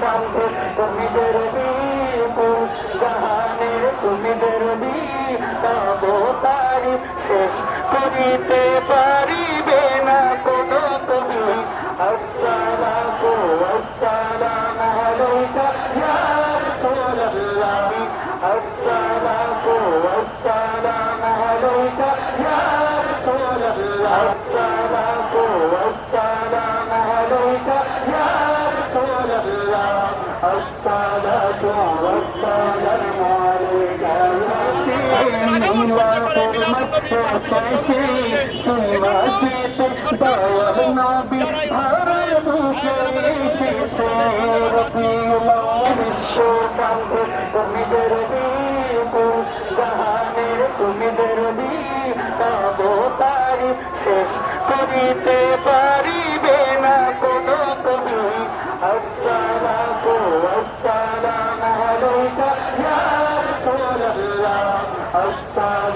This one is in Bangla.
শান্তি তুমি কুল জাহানের তুমি দেরবি তারি শেষ করিতে পারিবে না কোনো তুমি আসসালামু আসসালামু আলাইকা ইয়া রাসূলুল্লাহ আসসালামু আসসালামু আলাইকা ইয়া রাসূলুল্লাহ আসসালামু আসসালামু তুমি দেরবি জাহানের তুমি দেরবি তারি শেষ করিতে পারিবে না কোনো তুমি আসসালামু I Hasta la